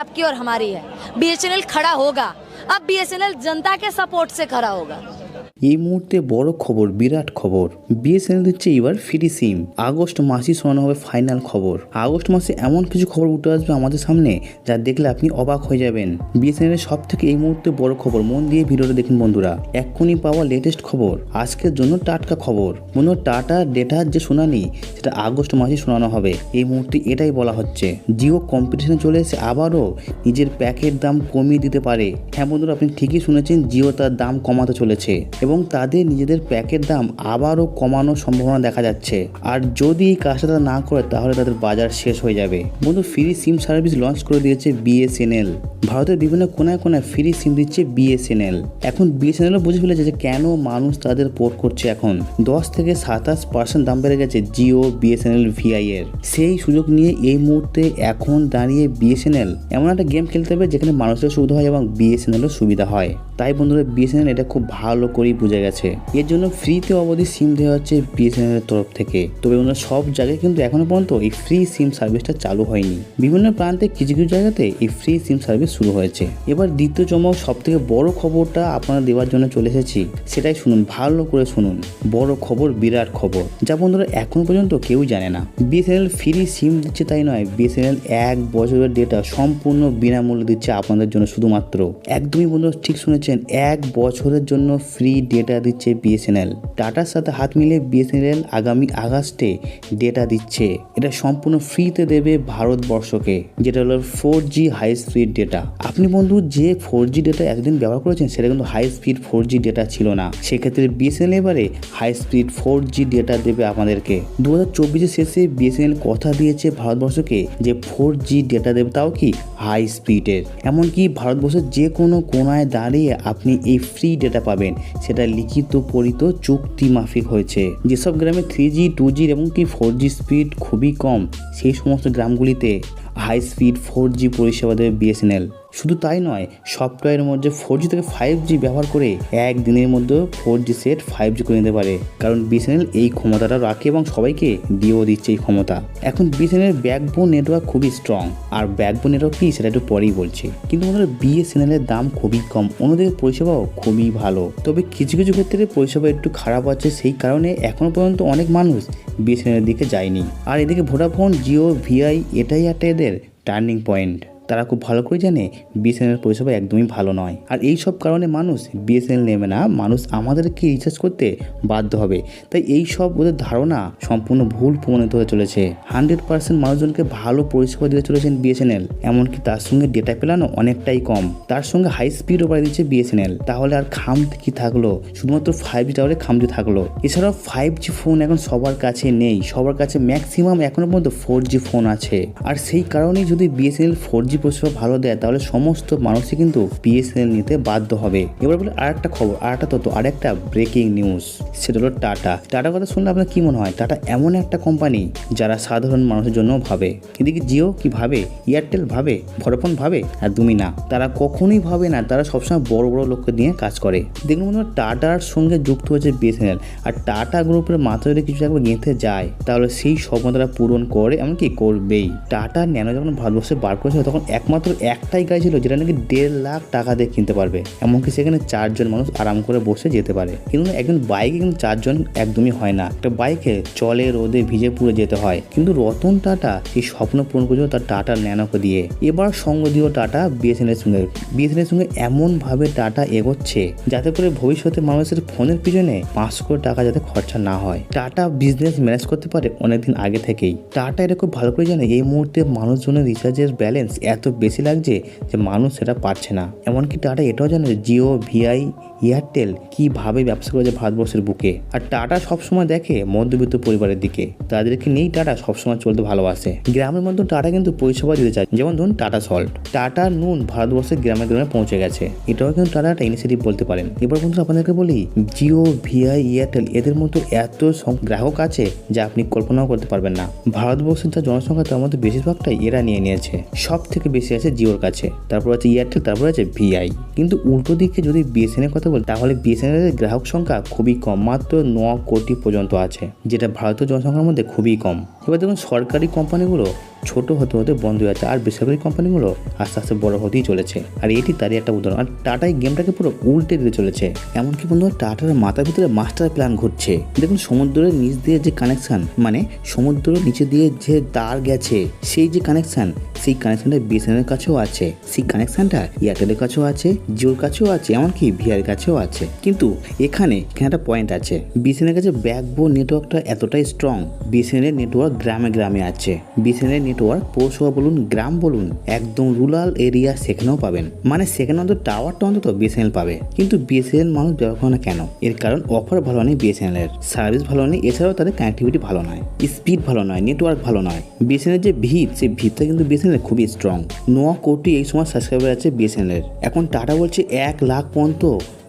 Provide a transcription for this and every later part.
आपकी और हमारी है। बीएसएनएल खड़ा होगा। अब बीएसएनएल जनता के सपोर्ट से खड़ा होगा। এই মুহূর্তে বড় খবর, বিরাট খবর। বিএসএনএল দিচ্ছে এবার ফ্রি সিম আগস্ট মাসেই শোনানো হবে ফাইনাল খবর। আগস্ট মাসে এমন কিছু খবর উঠে আসবে আমাদের সামনে যা দেখলে আপনি অবাক হয়ে যাবেন। বিএসএনএল সব থেকে এই মুহূর্তে বড় খবর, মন দিয়ে ভিডিওটা দেখুন বন্ধুরা। এক্ষুনি পাওয়া লেটেস্ট খবর। আজকের জন্য টাটকা খবর। বন্ধু, টাটা ডেটার যে শুনানি, সেটা আগস্ট মাসে শোনানো হবে। এই মুহূর্তে এটাই বলা হচ্ছে। জিও কম্পিটিশনে চলে এসে আবারও নিজের প্যাকের দাম কমিয়ে দিতে পারে। হ্যাঁ বন্ধুরা, আপনি ঠিকই শুনেছেন, জিও তার দাম কমাতে চলেছে। এবং তাদের নিজেদের প্যাকের দাম আবারও কমানোর সম্ভাবনা দেখা যাচ্ছে। আর যদি এই কাজটা তারা না করে, তাহলে তাদের বাজার শেষ হয়ে যাবে। বন্ধু ফ্রি সিম সার্ভিস লঞ্চ করে দিয়েছে বিএসএনএল ভারতের বিভিন্ন কোনায় কোনায় ফ্রি সিম দিচ্ছে বিএসএনএল এখন বিএসএনএলও বুঝে ফেলেছে যে কেন মানুষ তাদের পোর্ট করছে এখন। দশ থেকে সাতাশ পার্সেন্ট দাম বেড়ে গেছে জিও বিএসএনএল ভিআই এর। সেই সুযোগ নিয়ে এই মুহূর্তে এখন দাঁড়িয়ে বিএসএনএল এমন একটা গেম খেলতে হবে যেখানে মানুষের সুবিধা হয় এবং বিএসএনএলও সুবিধা হয়। তাই বন্ধুরা বিএসএনএল এটা খুব ভালো করেই বুঝে গেছে। এর জন্য ফ্রিতে অবধি সিম দেওয়া হচ্ছে বিএসএনএল এর তরফ থেকে। তবে বন্ধুরা সব জায়গায় কিন্তু এখনও পর্যন্ত এই ফ্রি সিম সার্ভিসটা চালু হয়নি। বিভিন্ন প্রান্তে কিছু কিছু জায়গাতে এই ফ্রি সিম সার্ভিস শুরু হয়েছে। এবার দ্বিতীয় চমক সব থেকে বড় খবরটা আপনারা দেওয়ার জন্য চলে এসেছি, সেটাই শুনুন, ভালো করে শুনুন। বড় খবর, বিরাট খবর। যা বন্ধুরা এখনও পর্যন্ত কেউ জানে না। বিএসএনএল ফ্রি সিম দিচ্ছে তাই নয় বিএসএনএল এক বছরের ডেটা সম্পূর্ণ বিনামূল্যে দিচ্ছে আপনাদের জন্য শুধুমাত্র। একদমই বন্ধুরা ঠিক শুনেছেন এক বছরের জন্য ফ্রি ডেটা দিচ্ছে বিএসএনএল টাটার সাথে হাত মিলিয়ে বিএসএনএল আগামী আগস্টে ডেটা দিচ্ছে। এটা সম্পূর্ণ ফ্রিতে দেবে ভারতবর্ষকে, যেটা হলো four G high speed data আপনি বন্ধু, যে ফোর জি ডেটা এতদিন ব্যবহার করেছেন, সেটা কিন্তু high speed four G data ছিল না। সেক্ষেত্রে বিএসএনএল এবারে high speed four G data দেবে আমাদেরকে। দু হাজার চব্বিশের শেষে বিএসএনএল কথা দিয়েছে ভারতবর্ষকে যে ফোর জি ডেটা দেবে তাও কি হাই স্পিডের এমনকি ভারতবর্ষের যে কোনো কোনায় দাঁড়িয়ে আপনি এই ফ্রি ডেটা পাবেন। সেটা লিখিত পরিত চুক্তি মাফিক হয়েছে। যেসব গ্রামে থ্রি জি টু জির এবং কি ফোর জি স্পিড খুবই কম, সেই সমস্ত গ্রামগুলিতে হাই স্পিড ফোর জি পরিষেবা দেবে বিএসএনএল শুধু তাই নয় সফটওয়্যারের মধ্যে ফোর জি থেকে ফাইভ জি ব্যবহার করে এক দিনের মধ্যে four G set five G করে নিতে পারে। কারণ বিএসএনএল এই ক্ষমতাটা রাখে এবং সবাইকে দিয়েও দিচ্ছে এই ক্ষমতা। এখন বিএসএনএল ব্যাকবোন নেটওয়ার্ক খুবই স্ট্রং আর ব্যাকবোন নেটওয়ার্ক কি, সেটা একটু পরেই বলছি। কিন্তু আমাদের বিএসএনএল এর দাম খুবই কম, অন্যদিকে পরিষেবাও খুবই ভালো। তবে কিছু কিছু ক্ষেত্রে পরিষেবা একটু খারাপ আছে, সেই কারণে এখনও পর্যন্ত অনেক মানুষ বিএসএনএল এর দিকে যায়নি। আর এদিকে ভোডাফোন জিও ভিআই এটাই একটা এদের টার্নিং পয়েন্ট তারা খুব ভালো করে জানে বিএসএনএল পরিষেবা একদমই ভালো নয়। আর এই সব কারণে মানুষ বিএসএনএল নেবে না, মানুষ আমাদেরকে রিচার্জ করতে বাধ্য হবে। তাই এই সব ওদের ধারণা সম্পূর্ণ ভুল প্রমাণিত হয়ে চলেছে। হান্ড্রেড পার্সেন্ট মানুষজনকে ভালো পরিষেবা দিতে চলেছেন বিএসএনএল, এমনকি তার সঙ্গে ডেটা পেলানো অনেকটাই কম। তার সঙ্গে হাই স্পিডও বাড়িয়ে দিচ্ছে বিএসএনএল। তাহলে আর খাম কি থাকল? শুধুমাত্র ফাইভ জি টাওয়ারে খামতি থাকল। এছাড়াও ফাইভ জি ফোন এখন সবার কাছে নেই, সবার কাছে ম্যাক্সিমাম এখনও পর্যন্ত ফোর জি ফোন আছে। আর সেই কারণেই যদি বিএসএনএল ফোর জি পরিষেবা ভালো দেয়, তাহলে সমস্ত মানুষই কিন্তু বিএসএনএল নিতে বাধ্য হবে। এবার বলে আর একটা খবর আর একটা তথ্য আর একটা ব্রেকিং নিউজ সেটা হলো টাটা টাটার কথা শুনলে আপনার কি মনে হয়? টাটা এমন একটা কোম্পানি যারা সাধারণ মানুষের জন্য ভাবে। এদিকে জিও কি ভাবে? এয়ারটেল ভাবে? ভোডাফোন ভাবে? একদমই না। তারা কখনোই ভাবে না, তারা সবসময় বড় বড় লোককে নিয়ে কাজ করে। দেখুন বন্ধুরা টাটার সঙ্গে যুক্ত হয়েছে বিএসএনএল আর টাটা গ্রুপের মাথায় যদি কিছু একবার গেঁথে যায়, তাহলে সেই স্বপ্ন তারা পূরণ করে, এমনকি করবেই। টাটা ন্যানো যখন ভারতবর্ষে বার করেছিল তখন একমাত্র একটাই গাড়ি ছিল যেটা নাকি দেড় লাখ টাকা দিয়ে কিনতে পারবে। এমনকি সেখানে চারজন মানুষ আরাম করে বসে যেতে পারে। কিন্তু একজন বাইকে কিন্তু চারজন একদমই হয় না। একটা বাইকে চলে রোদে ভিজে পুড়ে যেতে হয়। কিন্তু রতন টাটা সেই স্বপ্ন পূরণ করেছিল তার টাটা ন্যানোকে দিয়ে। এবার সঙ্গ দিও টাটা বিএসএনএল সঙ্গে। বিএসএনএল সঙ্গে এমনভাবে টাটা এগোচ্ছে যাতে করে ভবিষ্যতে মানুষের ফোনের পিছনে পাঁচশো কোটি টাকা যাতে খরচা না হয়। টাটা বিজনেস ম্যানেজ করতে পারে অনেকদিন আগে থেকেই। টাটা খুব ভালো করে জানে এই মুহূর্তে মানুষজনের রিচার্জের ব্যালেন্স এত বেশি লাগছে যে মানুষ সেটা পারছে না। এমনকি টাটা এটাও জানে জিও ভিআই এয়ারটেল কীভাবে ব্যবসা করেছে ভারতবর্ষের বুকে। আর টাটা সবসময় দেখে মধ্যবিত্ত পরিবারের দিকে। তাদেরকে নিয়েই টাটা সবসময় চলতে ভালোবাসে। গ্রামের মধ্যে টাটা কিন্তু পরিষেবা দিতে চায়। যেমন ধরুন টাটা সল্ট টাটা নুন ভারতবর্ষের গ্রামে গ্রামে পৌঁছে গেছে। এটাও কিন্তু টাটা একটা ইনিশিয়েটিভ বলতে পারেন। এবার বন্ধু আপনাদেরকে বলি জিও ভিআই এয়ারটেল এদের মতো এত গ্রাহক আছে যা আপনি কল্পনাও করতে পারবেন না। ভারতবর্ষের যা জনসংখ্যা তার মধ্যে বেশিরভাগটাই এরা নিয়ে নিয়েছে। সব থেকে বেশি আছে জিওর কাছে। তারপর আছে এয়ারটেল তারপর আছে ভিআই কিন্তু উল্টো দিকে যদি বিএসএনএল কথা বলি, তাহলে বিএসএনএল এর গ্রাহক সংখ্যা খুবই কম। মাত্র ন কোটি পর্যন্ত আছে, যেটা ভারতীয় জনসংখ্যার মধ্যে খুবই কম। এবার দেখুন সরকারি কোম্পানিগুলো ছোট হতে হতে বন্ধ হয়ে যাচ্ছে। আর বেসরকারি কোম্পানিগুলো আস্তে আস্তে বড় হতেই চলেছে। আর এটি তারই একটা উদাহরণ। আর টাটা এই গেমটাকে পুরো উল্টে দিতে চলেছে। এমনকি বন্ধু টাটার মাথার ভিতরে মাস্টার প্ল্যান ঘুরছে। দেখুন, সমুদ্রের নিচ দিয়ে যে কানেকশন মানে সমুদ্রের নিচে দিয়ে যে তার গেছে, সেই যে কানেকশন, সেই কানেকশনটা বিএসএনএল কাছেও আছে। সেই কানেকশনটা এয়ারটেলের কাছেও আছে, জিওর কাছেও আছে, এমনকি ভিআর কাছেও আছে। কিন্তু এখানে এখানে একটা পয়েন্ট আছে। বিএসএনএল কাছে ব্যাকবোন নেটওয়ার্কটা এতটাই স্ট্রং বিএসএনএল নেটওয়ার্ক গ্রামে গ্রামে আছে। বিএসএনএল নেটওয়ার্ক, পৌরসভা বলুন, গ্রাম বলুন, একদম রুরাল এরিয়া সেখানেও পাবেন। মানে সেখানে অন্তত টাওয়ারটা অন্তত বিএসএনএল পাবে। কিন্তু বিএসএনএল মানুষ ব্যবহার করে না কেন? এর কারণ অফার ভালো নেই বিএসএনএল এর। সার্ভিস ভালো নেই, এছাড়াও তাদের কানেক্টিভিটি ভালো নয়। স্পিড ভালো নয় নেটওয়ার্ক ভালো নয়। বিএসএনএল যে ভিত সেই ভিতটা কিন্তু বিএসএনএল খুবই স্ট্রং ন কোটি এই সময় সাবস্ক্রাইবার আছে বিএসএনএল এর। এখন টাটা বলছে এক লাখ পর্যন্ত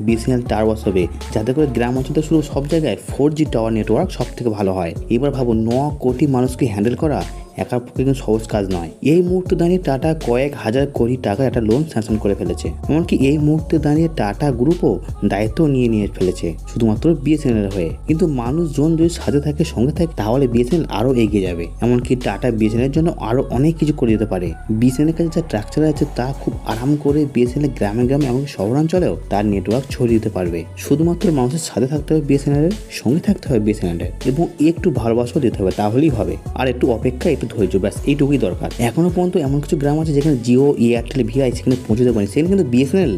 বিএসএনএল টাওয়ার হবে। যাতে করে গ্রাম অঞ্চলে শুধু সব জায়গায় ফোর জি টাওয়ার নেটওয়ার্ক সব থেকে ভালো হয়। এবার ভাবো ন কোটি মানুষকে হ্যান্ডেল করা একার পক্ষে কিন্তু সহজ কাজ নয়। এই মুহূর্তে দাঁড়িয়ে টাটা কয়েক হাজার কোটি টাকার একটা লোন স্যাংশন করে ফেলেছে। এমনকি এই মুহূর্তে দাঁড়িয়ে টাটা গ্রুপও দায়িত্ব নিয়ে নিয়ে ফেলেছে, শুধুমাত্র বিএসএনএল হয়ে। কিন্তু মানুষজন যদি সাথে থাকে, সঙ্গে থাকে, তাহলে বিএসএনএল আরও এগিয়ে যাবে। এমনকি টাটা বিএসএনএল জন্য আরও অনেক কিছু করে দিতে পারে। বিএসএনএল কাছে যা স্ট্রাকচার আছে, তা খুব আরাম করে বিএসএনএল গ্রামে গ্রামে এমনকি শহরাঞ্চলেও তার নেটওয়ার্ক ছড়িয়ে দিতে পারবে। শুধুমাত্র মানুষের সাথে থাকতে হবে বিএসএনএল সঙ্গে থাকতে হবে বিএসএনএল এবং একটু ভালোবাসাও দিতে হবে, তাহলেই হবে। আর একটু অপেক্ষা একটু ধৈর্য ব্যাস, এইটুকুই দরকার। এখনও পর্যন্ত এমন কিছু গ্রাম আছে যেখানে জিও, এয়ারটেল, ভিআই সেখানে পৌঁছতে পারেনি। সেখানে কিন্তু বিএসএনএল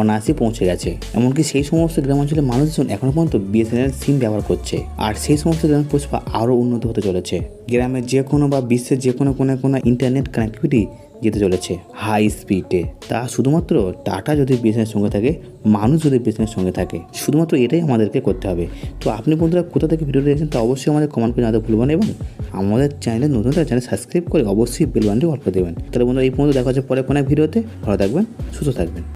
অনায়াসে পৌঁছে গেছে। এমনকি সেই সমস্ত গ্রামাঞ্চলের মানুষজন এখনও পর্যন্ত বিএসএনএল সিম ব্যবহার করছে। আর সেই সমস্ত গ্রামের পরিষেবা আরও উন্নত হতে চলেছে। গ্রামের যে কোনো বা বিশ্বের যে কোনো কোনো কোনো ইন্টারনেট কানেক্টিভিটি যেতে চলেছে হাই স্পিডে তা শুধুমাত্র টাটা যদি বিজনেস সঙ্গে থাকে, মানুষ যদি বিজনেস সঙ্গে থাকে, শুধুমাত্র এটাই আমাদেরকে করতে হবে। তো আপনি বন্ধুরা কোথা থেকে ভিডিও দেখছেন তা অবশ্যই আমাদের কমেন্ট করে জানাতে ভুলবেন এবং আমাদের চ্যানেলে নতুন চ্যানেল সাবস্ক্রাইব করে অবশ্যই বেল অল্প দেবেন। তাহলে বন্ধুরা এই পর্যন্ত দেখা হচ্ছে পরে কোনো ভিডিওতে। ভালো থাকবেন, সুস্থ থাকবেন।